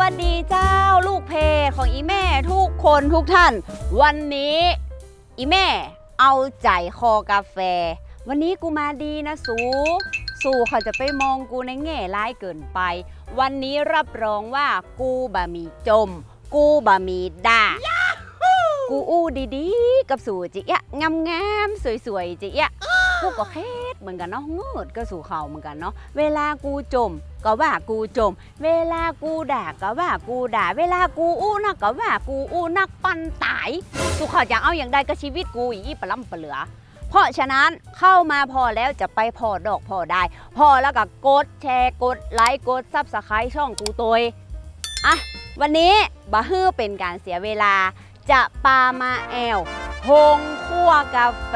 วัสดีเจ้าลูกเพของอีแม่ทุกคนทุกท่าน วันนี้อีแม่เอาใจคอกาแฟ วันนี้กูมาดีนะสู สู่เขาจะไปมองกูในแง่ร้ายเกินไป วันนี้รับรองว่ากูบะมีจม กูบะมีด่ากูอู้ดีๆ กับสู่จิอะงามๆสวยๆจิอะกูก็เคส เหมือนกันเนาะเงิดก็สู่เขาเหมือนกันเนาะเวลากูจมก็ว่ากูจม เวลากูด่าก็ว่ากูด่า เวลากูอู้นักก็ว่ากูอู้นักปันตายกูขออยากเอาอย่างใดกับชีวิตกูอีปล่ำปเหลือ เพราะฉะนั้นเข้ามาพอแล้วจะไปพอดอกพอได้ พอแล้วก็กดแชร์กดไลค์กดซับสไครต์ช่องกูตัวอะวันนี้บะฮือเป็นการเสียเวลา จะปามาแอลฮงคั่วกาแฟ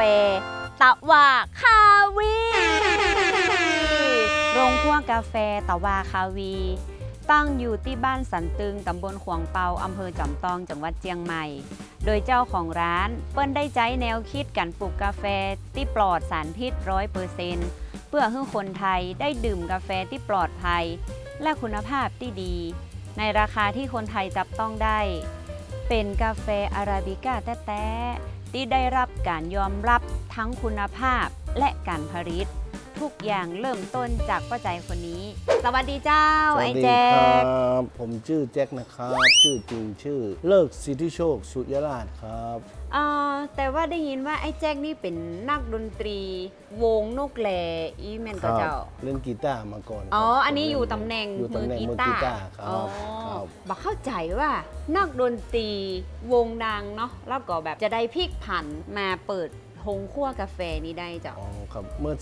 ตะวาคาวี โรงคั่วกาแฟตะวาคาวี ตั้งอยู่ที่บ้านสันตึงตำบลขวางเปาอำเภอจอมตองจังหวัดเชียงใหม่ โดยเจ้าของร้าน เปิ้นได้ใจแนวคิดการปลูกกาแฟที่ปลอดสารพิษร้อยเปอร์เซนต์เพื่อให้คนไทยได้ดื่มกาแฟที่ปลอดภัย และคุณภาพที่ดี ในราคาที่คนไทยจับต้องได้ เป็นกาแฟอาราบิก้าแท้ๆ ที่ได้รับการยอมรับทั้งคุณภาพและการผลิต ทุกอย่างเริ่มต้นจากป้าใจคนนี้ สวัสดีเจ้า สวัไอ้สดีแจ๊ครักบผมชื่อแจ็คนะครับ ชื่อจริงชื่อเลิกสิทธิโชคสุยราชครับ อ่าแต่ว่าได้ยินว่าไอ้แจ๊กนี่เป็นนักดนตรี วงนกแหลอีแมนคก็รับเจ้า เล่นกีตาร์มาก่อนครับอ๋อ อันนี้ผมอยู่เล่ตำแหน่งอยู่มืตำอแหน่งกีมือตากีร์ตาร์ครัอ๋อบครับ บักเข้าใจว่านักดนตรีวงดังเนาะแล้วก็แบบจะได้พลิกผันมาเปิดหงคั่วกาแฟนี้ได้เจ้า อ๋อครับเมื่อ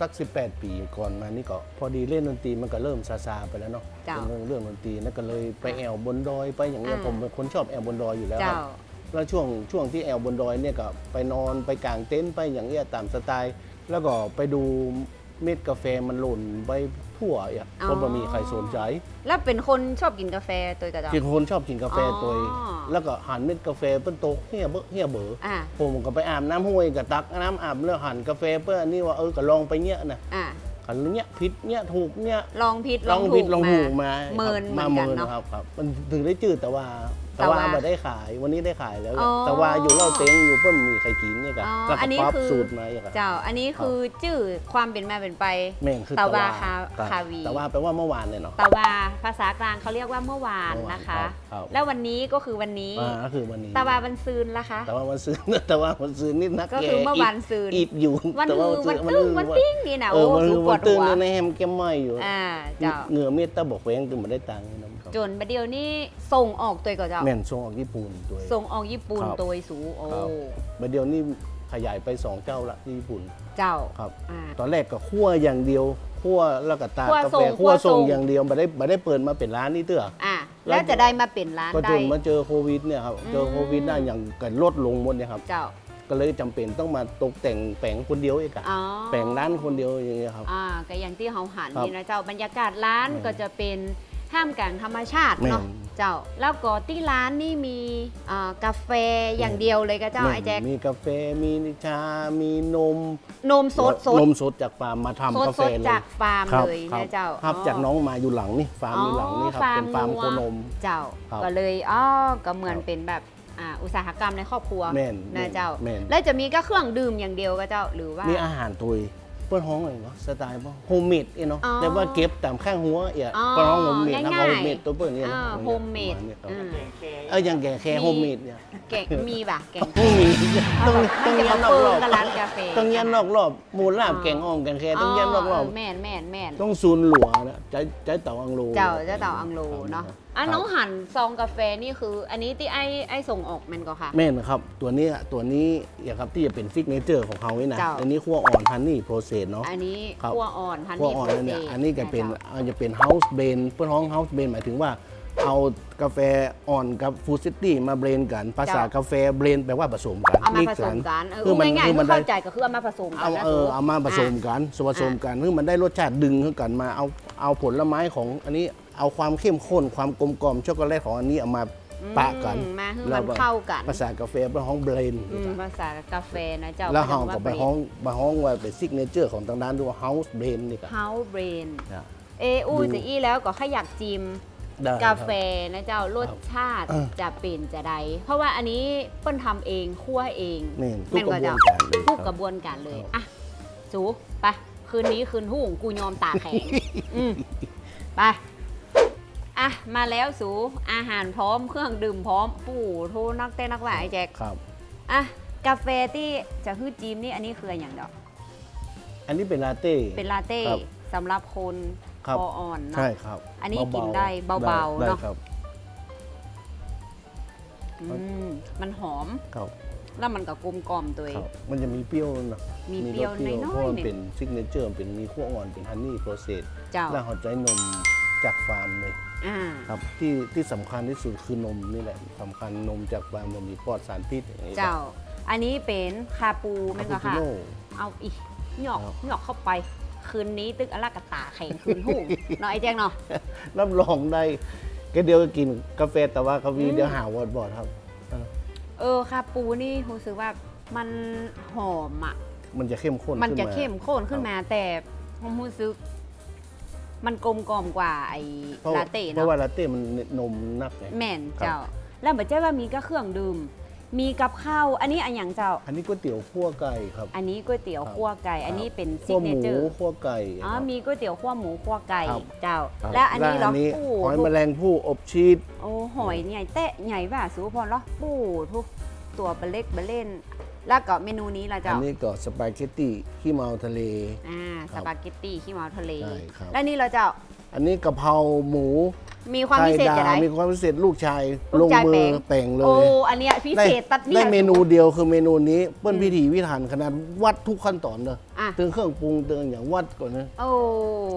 สัก 18 ปีก่อนมานี่ก็พอดีเล่นดนตรีมันก็เริ่มซาซาไปแล้วเนาะเจ้าเป็นเรื่องเรื่องดนตรีนั่นก็เลยไปแอวบนดอยไปอย่างเงี้ยอ่า ผมเป็นคนชอบแอวบนดอยอยู่แล้วคเจ้ารับ แล้วช่วงช่วงที่แอวบนดอยเนี่ยก็ไปนอนไปกางเต็นท์ไปอย่างเงี้ยตามสไตล์ แล้วก็ไปดูเม็ดกาแฟมันหล่นไปทั่วอะอ๋อ ก็ไม่มีใครสนใจแล้วเป็นคนชอบกินกาแฟตัวกับเจ้าที่คนชอบกินกาแฟอ๋อตัวเองแล้วก็หั่นเม็ดกาแฟเปิ้นโตกเฮียเบอเฮียเบอ อ่าผมก็ไปอาบน้ำห้วยกับตักน้ำอาบแล้วหั่นกาแฟเพื่ออันนี้ว่าเออก็ลองไปเนี้ยนะอ่าขันเนี้ยผิดเนี้ยถูกเนี้ยลองผิดลองผิดลองถูกมาเมินเหมืมาอนกัเมินนเนาะนะครับครับ มันถึงได้จืดแต่ว่า แต่แต่ว่าว่าไม่ได้ขายวันนี้ได้ขายแล้ว อ๋อแต่ว่าอยู่เล่าเต็งอยู่เพิ่มมีใครกินเนี่ยกันอ๋อแล้วอัก็นนี้ปรับคือ สูตรมาอย่างกันเจ้า อันนี้คือชื่อความเป็นมาเป็นไป แม่งคือตะวาครัคาบคาวีแต่ว่าแปลว่าเมื่อวานเนี่ยเนาะ ตะวาภาษากลางเขาเรียกว่าเมื่อวานเมื่อวานนะคะครับครับ แล้ววันนี้ก็คือวันนี้ อ่าก็คือวันนี้ตะวาวันซืนละคะ แต่ว่าวันซื้อ แต่ว่าวันซื้อนี่นักก็แคือเมื่อวานซืน อีบอยู่วันแต่ฮือซื้วันตึ้งวันติ้งนี่นะเอโอ้อวันสูคือปววัดนตื้หันวในแฮมแก้มไหมอยู่อ่าเจ้า เหงื่อเม็ดตะบอกแหวงตึงมาได้ตังค์นะครับ จนประเดี๋ยวนี้ส่งออกตัวก็เจ้าแม่นส่งออกญี่ปุ่นด้วยส่งออกญี่ปุ่นครับ ตัวสูโอ้ครับประเดี๋ยวนี้ขยายไปสองเจ้าละที่ญี่ปุ่นเจ้าครับ อ่า ตอนแรกก็คั่วอย่างเดียวคั่วแล้วก็ตากคั่วกาส่แฟงคั่วคั่วส่ส่ง งอย่างเดียวไม่ได้ไม่ได้เปิดมาเป็นร้านนี่เตื้อ อ่าแล้วแล้วจะได้มาเป็นร้านก็จได้ นมาเจอโควิดเนี่ยครับเจอโควิดอืมได้อย่างกันลดลงหมดเนี่ยครับ เจ้าก็เลยจำเป็นต้องมาตกแต่งแปลงคนเดียวเองอะอ๋อแปลงร้านคนเดียวอย่างเงี้ยครับ อ่าก็อย่างที่เขาหันครับนี่นะเจ้าบรรยากาศร้านแม่นก็จะเป็น ท่ามกลางธรรมชาติเนาะแม่นเจ้า แล้วก็ที่ร้านนี่มีอ่ากาแฟอย่างเดียวเลยก็เจ้าไอ้แจ็คมีกาแฟมีชา มีนม นมสดสดนมสดจากฟาร์มมาทำสดกาสแฟดเลยจากฟาร์มครับเลยครันะเจ้าครับจากน้องมาอยู่หลังนี่ฟาร์มอยู่หลังนี่ครับอ๋อเป็นฟาร์มวัโควนมเจ้าครับก็เลยอ๋อก็เหมือนครับเป็นแบบอ่าอุตสาหกรรมในครอบครัวแม่นแม่นะนเจ้าแม่นแล้วจะมีก็เครื่องดื่มอย่างเดียวก็เจ้าหรือว่ามีอาหารตุย เปิ้นห้องอะไรวะสไตล์ป่ะโฮมเมดเนาะอ๋อแต่ว่าเก็บตามข้างหัวเอี่ยอ๋อเปิ้นห้องโฮมเมดนะง่ายๆโฮมเมดตัวเปิ้นเนี่ยอ่านะโฮมเมดประาณนี้ครับอืม เออยังแก่แค่มีโฮมเมดเนี่ยแกงมีป่ะแกงไม่มีต้องมัต้องนจะยัมานนอกเปิรงอบกับร้านกาแฟต้องยันนอกรอบหมูลาบแกงอ่อมแกงแค่ต้องยันนอกรอบ แม่นแม่นแม่นต้องซูนหลัวนะใจใจเต่าอังโลเจ้าเจ้าเต่าอังโลเนาะ อะครับน้องหันซองกาแฟนี่คือ อันนี้ที่ไอ้ไอ้ส่งออกแมันก็ค่ะ แม่นครับ ตัวนี้ตัวนี้อย่างครับที่จะเป็นฟิกเนเจอร์ของเขาไว้นะเจ้า อันนี้คั่วอ่อนพันนี่โปรเซสเนาะ อันนี้ครับ คั่วอ่อนพันคั่วนี่อ่อนโปรนั่นเซเนี่ยสอันนี้จะเป็นจ้า อาจจะเป็นเฮาส์เบนเพื่อนห้องเฮาส์เบนหมายถึงว่า เอากาแฟอ่อนกับฟูซิตี้มาเบรนกัน ภาษากาแฟเบรนแปลว่าผสมกันเอามาผกสมกันเออคือมันง่ายคือๆมันได้ เข้าใจก็คือเอามาผสมกัเอานนะเออถูกเอามาผสมกันส่วนผสมกันคือมันได้รสชาติดึงขึ้นกันมาเอาเอาผลไม้ของอันนี้ เอาความเข้มข้นความกลมกล่อมช็อกโกแลตของอันนี้เอามาปะกันอืมมาให้แล้มัวนเข้ากันภาษากาแฟเป็นห้องเบรนอืมภาษากาแฟนะเจ้าแล้วห้องเขาก็เรียไปว่าห้องไปห้องว่าเป็นซิกเนเจอร์ของทางด้านด้วยเฮาส์เบรนนี่ครับ เฮาเบรนนะเออู้ดูจะอี้แล้วก็ขยักจิม ได้ครับ กาแฟนะเจ้ารสชาติเออจะเป็นจะใด เพราะว่าอันนี้เปิ้นทำเองคั่วเองนี่ทุกกระบวนเจ้าการเลย ทุกคกรับระบวนการเลยครับอะ สูไป คืนนี้คืนหุ่งกูยอมตาแข็งอืมไป อะมาแล้วสูอาหารพร้อมเครื่องดื่มพร้อมปู่โทนักเต้นนักว่าไอ้แจ็คครับ อะกาแฟที่จะฮื้อจีมนี่อันนี้คืออย่างดอก อันนี้เป็นลาเต้ เป็นลาเต้ครับสำหรับคนครับ คออ่อนเนาะใช่ครับอันนี้ๆกินได้เบาๆได้เนอะ ครับ อืมมันหอมครับแล้วมันก็กลมกล่อมตัวเอคง รับ มันจะมีเปรี้ยวนะมีเปรี้ยวรสน้เพอราะยมันๆหนึ่เป็นงซิกเนเจอร์เป็นมีขั้วอ่อนเป็นฮันนี่โปรเซสเจ้า แล้วเขาใจนมจากฟาร์มเลย อ่าครับที่ที่สำคัญที่สุดคือนมนี่แหละสำคัญนมจากฟาร์มมันมีปลอดสารพิษอย่างนี้เจ้า อันนี้เป็นคาปูคาแม่นปูก็ชิค่ะ โน่ เอาอีกหยอกครับ หยอกเข้าไป คืนนี้ตึกอลากาตาแข็งคืนหุ่งเนาะไอ้แจ้งเนาะ รับรองได้แค่เดียวก็กินกาแฟแต่ว่ากาแฟอืม เดี๋ยวหาวอดบอดครับเออคาปูนี่รู้สึกว่ามันหอมอะ มันจะเข้มข้นมันจะขึ้าเข้มข้นขึ้นมาแต่ผมรู้สึก มันกลมกล่อมกว่าไอ้เพราะลาเต้เพเนาะราะว่าลาเต้มันนมนักไง แม่นครับ เจ้า แล้วเหมือนเจ้าว่ามีก็เครื่องดื่ม มีกับข้าว อันนี้อันอย่างเจ้า อันนี้ก๋วยเตี๋ยวคั่วไก่ครับ อันนี้ก๋วยเตี๋ยวครับ คั่วไก่ อันนี้เป็นซิคั่วกหเนมูเจอร์คั่วไก่อ๋อ ครับ มีก๋วยเตี๋ยวคั่วหมูคั่วไก่ ครับ เจ้า ครับและอันนี้เราและปูหอยแมลงภู่อบชีส โอ้หอยใหญ่เตะใหญ่ว่าสูพรเหรอปูทุกตัวเบลเล็กเบลเล่น แล้วก็เมนูนี้ล่ะอัเจ้านนี้ก็สปาเกตตี้ขี้เมาทะเล อ่าครัสบปาเกตตี้ขี้เมาทะเล ใช่ครับ และนี่เราเจ้า อันนี้กะเพราหมูมีความพิเศษไข่จะดาได้ วมีความพิเศษลูกชายลูลกงชายมืแปลองแต่งเลโอ้ ย อันเนี้ยพิเศษตัดเนี่ย ได้เมนูเดียวคือเมนูนี้เปิ้ลอืมพิถีพิถันขนาดวัดทุกขั้นตอนเลยอะ ถึงเครื่องปรุงถึงอย่างวัดก่อนนะโอ้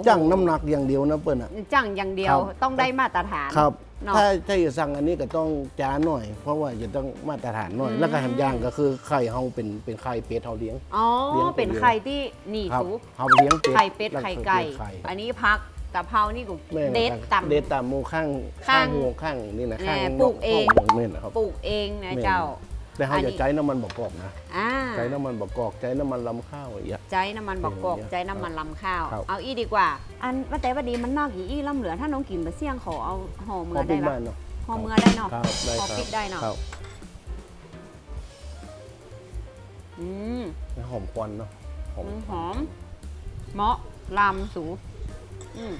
จั่งน้ำหนักอย่างเดียวนะเปิ้ลอะ จังอย่างเดียควรับต้องได้มาตรฐานครับ เนาะ ถ้าถ้าจะสั่งอันนี้ก็ต้องจานหน่อย เพราะว่าจะต้องมาตรฐานหน่อย อืม แล้วก็แฮมย่างก็คือไข่เฮาเป็นเป็นไข่เป็ดเฮาเลี้ยง อ๋อ เลี้ยงเป็นคนเดียวไข่ที่นี่ครับสูเฮาเลี้ยงเป็ดไข่เป็ด แล้วไข่ไก่ไข่อันนี้พักกะเพรานี่กูแม่เด็ดนะครับต่ำ เด็ดต่ำหมูข้าง ข้างหัวข้างนี่นะแหม่ข้างปลูกเองนแม่นนะครับ ปลูกเองนะแม่น เจ้า แต่เขาอันนี้จะใช้น้ำมันบกกอกนะอ่าใช้น้ำมันบกกอกใช้น้ำมันลำข้าวอย่างเงี้ย ใจน้ำมันบอกกอกอย่างเงี้ยใจน้ำมันลำข้าว ครับ เอาอีดีกว่า อันว่าแต่ว่าดีมันนอกอีอีล่ำเหลือถ้าน้องกินไปเสี่ยงขอเอาห่อเมืพออได้เป็นละบ้านเนาะห่อเมือได้เนาะครับได้พอครับพริกได้เนาะครับอืมหอมควันเนาะหอมมันหอมเหมาะลำสู อืม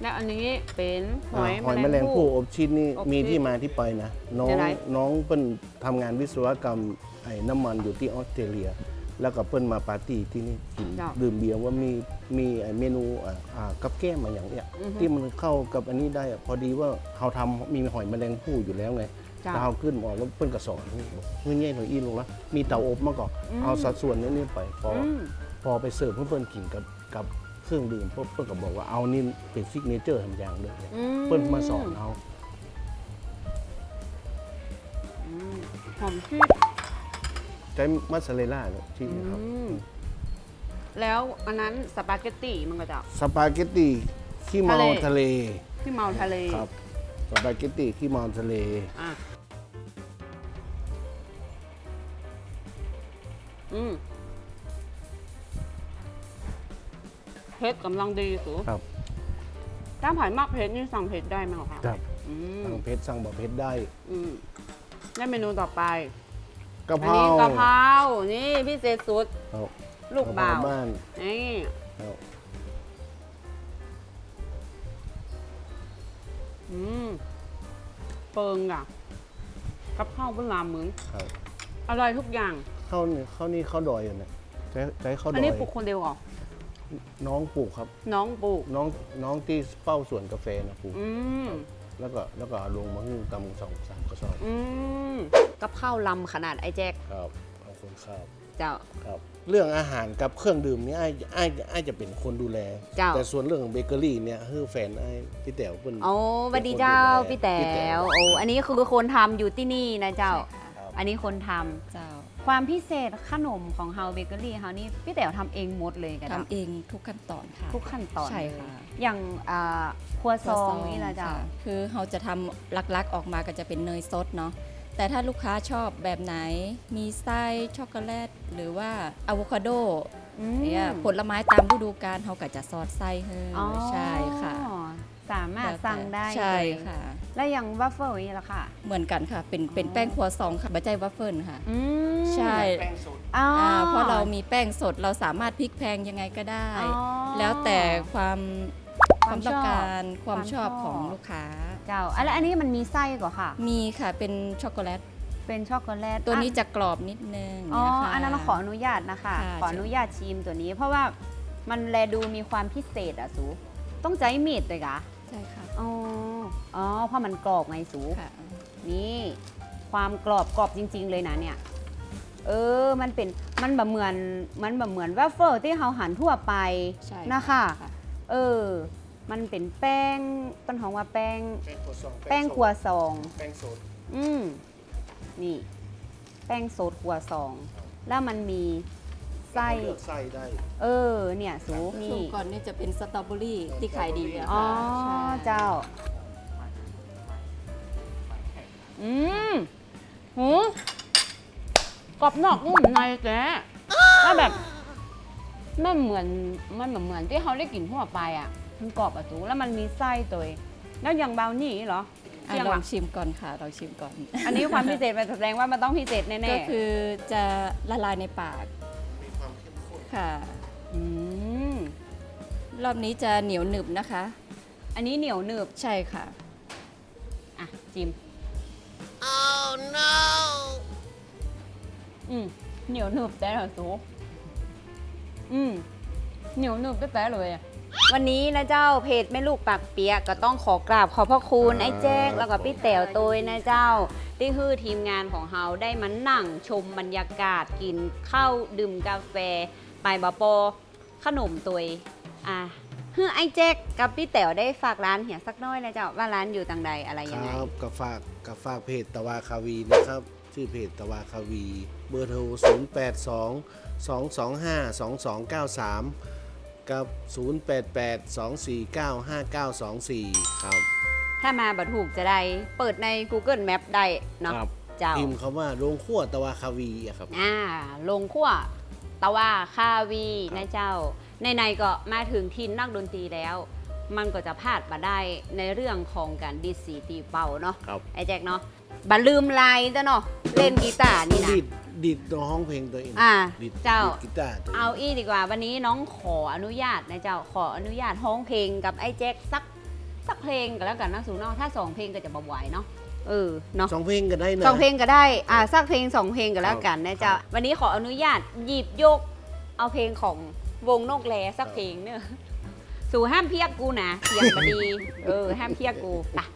และอันนี้เป็นหอยหอยแมลงภู่อบชีสนี่อบชีสมีที่มาที่ไปนะ น้องยังไงน้องเปิ้ลทำงานวิศวกรรมไอ้น้ำมันอยู่ที่ออสเตรเลีย แล้วก็เปิ้ลมาปาร์ตี้ที่นี่กินจ้ะดื่มเบียร์ว่ามีมีไอ้เมนูอ่าอ่ากับแก้มมาอย่างเนี้ยอือฮึที่มันเข้ากับอันนี้ได้อะพอดีว่าเขาทำมีหอยแมลงภู่อยู่แล้วไงจ้ะแล้วเขาขึ้นหมอกแล้วเปิ้ลก็สอนบอกเงี้ยๆหน่อยอีลงละมีเตาอบมาก่อนอืมเอาสัดส่วนนี้นี่ไปพอออืมพอไปเสิร์ฟเพื่อนเปิ้ลกินกับกับ เครื่องดื่มเพื่อนก็บอกว่าเอานี่เป็นซิกเนเจอร์ทำอย่างเลยอืมเปิ้ลมาสอนเอาอืมหอมชีสใช้มัสซาเรลล่าเนอะที่นะครับอืม แล้วอันนั้นสปาเกตตี้มันก็จะ สปาเกตตี้ขี้เมาทะเลทะเลที่เมาทะเลครับสปาเกตตี้ขี้เมาทะเล อะอืม เผ็ดกำลังดีสูครับ ถ้าผ่านมากเผ็ดนี่สั่งเผ็ดได้ไหมคะครับอืมสั่งเพชรสั่งบะเพชรได้อืมได้เมนูต่อไปกะเพอันรานี้กะเพรานี่พิเศษสุด ครับลูกบ่าวะเพรบ้านนี่ครับอืมเปิงอะกับข้าวเป็นลามมึงครับอร่อยทุกอย่าง ข้าวนี่ข้าวนี่ข้าวดอยอยู่เนี่ยใช้ใช้ข้าวดอันอนี้ยปลูกคนเดียวเหรอ น้องปลูกครับ น้องปลูก น้องน้องที่เป้าสวนกาแฟนะปลูกอืมแล้วก็แล้วก็เอาลงมาหุ้มกำสองสามกระสอบอืมกับข้าวลำขนาดไอ้แจ็คครับเอาคนข้าวเจ้า ครับ เรื่องอาหารกับเครื่องดื่มนี่ไอ้ไอ้ไอ้จะเป็นคนดูแล เจ้า แต่ส่วนเรื่องเบเกอรี่เนี่ยคือแฟนไอ้พี่แต๋วเป็น โอ้สวัสดีเจ้าพี่แต๋พี่แต๋ววโอ้อันนี้คือคนทำอยู่ที่นี่นะเจ้า ใช่ค่ะครับอันนี้คนทำ เจ้า ความพิเศษขนมของเฮาเบเกอรี่เฮานี่พี่แต๋วทำเองหมดเลยกันทำเองทุกขั้นตอนค่ะ ทุกขั้นตอนใช่เลยค่ะ อย่างอ่าครัวซองครัวนี่ละเจ้าค่คือเราจะทำลักๆออกมาก็จะเป็นเนยสดเนาะแต่ถ้าลูกค้าชอบแบบไหนมีไส้ช็อกโกแลต หรือว่าอะโวคาโดอืมเนี่ยผลไม้ตามฤดูกาลเราก็จะซอสไส้ให้อ๋อใช่ค่ะ สามารถแล้วแต่สั่งสั่งได้ใช่เลยค่ะ แล้วอย่างวัฟเฟิลนี่ล่ะค่ะ เหมือนกันค่ะ เป็นเป็นอ๋อแป้งครัวซองค่ะบะใจวัฟเฟิลค่ะอืมใช่แป้งสดอ๋อออ่าเพราะเรามีแป้งสดเราสามารถพลิกแพลงยังไงก็ได้อ๋อแล้วแต่ความความมคาวต้องชอบการความความชอบชอบของลูกค้า เจ้าอะแล้วอันนี้มันมีไส้ก่อค่ะ มีค่ะเป็นช็อกโกแลตเป็นช็อกโกแลตตัวนี้อะจะกรอบนิดนึงอ๋อนะคะอันนั้นเราขออนุญาตนะคะค่ะขออนุญาตชิมตัวนี้ เพราะว่ามันแลดูมีความพิเศษอะสูต้องใจมีดเลยกะใช่ค่ะอ๋ออ๋อเพราะมันกรอบไงสูค่ะนี่ความกรอบกรอบจริง ๆ เลยนะเนี่ย เออมันเป็นมันแบบเหมือนมันแบบเหมือนวาฟเฟิลที่เราหันทั่วไปใช่นะคะค่ะเออ มันเป็นแป้งต้นหอมว่าแป้ง แป้งครัวซองแป้งครัวซอง แป้งสดอืมนี่ แป้งโซดครัวซอง แล้วมันมีไส้เลือกไส้ได้ เออ เนี่ยสูช่วนี่งก่อนนี่จะเป็นสตรอเบอรี่ที่ขายดีอะอ๋อ ค่ะใช่ เจ้า อืมหูกรอบนอกนุ่มในแกถ้าแบบมันเหมือนมันเหมือนเหมือนที่เขาได้กลิ่นทั่วไปอะ มันกรอบอะสูแล้วมันมีไส้ตัวเองแล้วอย่างบราวนี่เหรออะเที่ยงลอวะงชิมก่อนค่ะลองชิมก่อนอันนี้ความพิเศษมันแสดงว่ามันต้องพิเศษแน่ๆก็คือจะละลายในปากมีความเข้มข้นค่ะอืมรอบนี้จะเหนียวหนึบนะคะ อันนี้เหนียวหนึบ ใช่ค่ะ อะ จิม oh no อืมเหนียวหนึบแต่เหรอสูอืมเหนียวหนึบแต่เลยอะ วันนี้นะเจ้าเพจแม่ลูกปากเปียกก็ต้องขอกราบขอบพระคุณไอ้แจ้งแล้วก็พี่แต๋วโตยนะเจ้า ที่คือทีมงานของเฮาได้มานั่งชมบรรยากาศกินข้าวดื่มกาแฟไปบะโปอขนมตวยอะ เฮ้อไอ้แจ็คกับพี่แต๋วได้ฝากร้านเหียสักหน้อยนะเจ้าว่าร้านอยู่ตังใดอะไรคยังไงรับกับฝากกับฝากเพจตะวาคาวีนะครับ ชื่อเพจตะวาคาวี เบอร์โทร 0 8 2 2 2 5 2 2 9 3 กับ 0 8 8 2 4 9 5 9 2 4 ครับถ้ามาบัตถูกจะได้ เปิดใน Google Map ได้เนาะครับเจ้า พิมพ์คำว่าโรงขั้วตะวาคาวีอะครับ อ่าลงขั้วตะว่าคาวีนะเจ้า ในๆก็มาถึงทินนักดนตรีแล้ว มันก็จะพลาดมาได้ในเรื่องของการดิดสีตีเป่าเนาะครับ ไอ้แจ็คเนาะบัลืมลายเจ้าเนาะเล่นกีตาร์นี่นะ ดีดดีดตัวห้องเพลงตัวเองอ่าดีดเจ้า ดีดกีตาร์ตัวเองเอาอีดีกว่า วันนี้น้องขออนุญาตนะเจ้าขออนุญาตฮ้องเพลงกับไอ้แจ็คสักสักเพลงก็แล้วกันนะสูนอกถ้าสองเพลงก็จะบ่ไหวเนาะเออเนาะ สองเพลงก็ได้นะสองเพลงก็ได้อ่าสักเพลงสองเพลงก็แล้วกันนะเจ้าวันนี้ขออนุญาตหยิบยก เอาเพลงของ วงนกแลสักเพลงเนอะสู่ห้ามเพียกกูนะเสียงบดี เออ ห้ามเพียกกูไปะ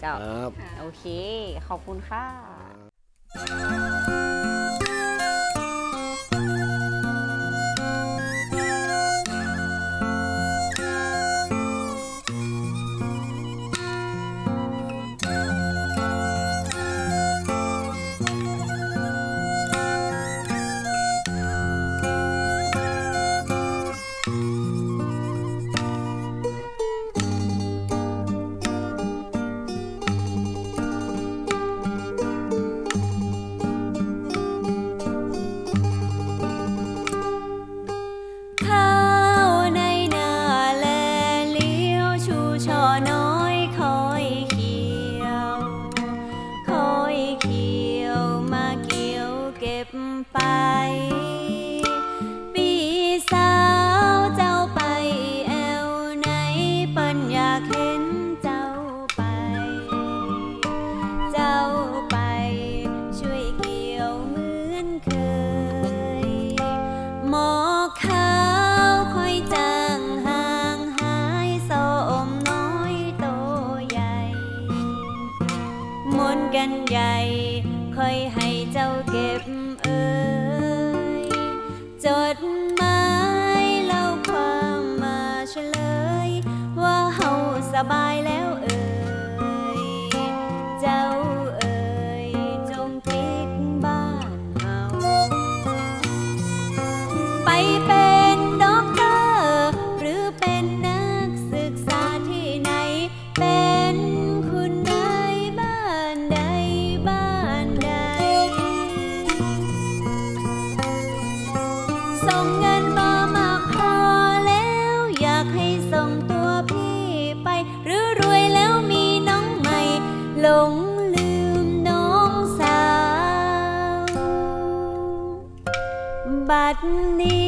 เจ้า ครับ โอเค ขอบคุณค่ะ มนต์กันใหญ่คอยให้เจ้าเก็บเอ่ยจดหมายเล่าความมาเฉลย ว่าเฮาสบายแล้วเอ่ย ด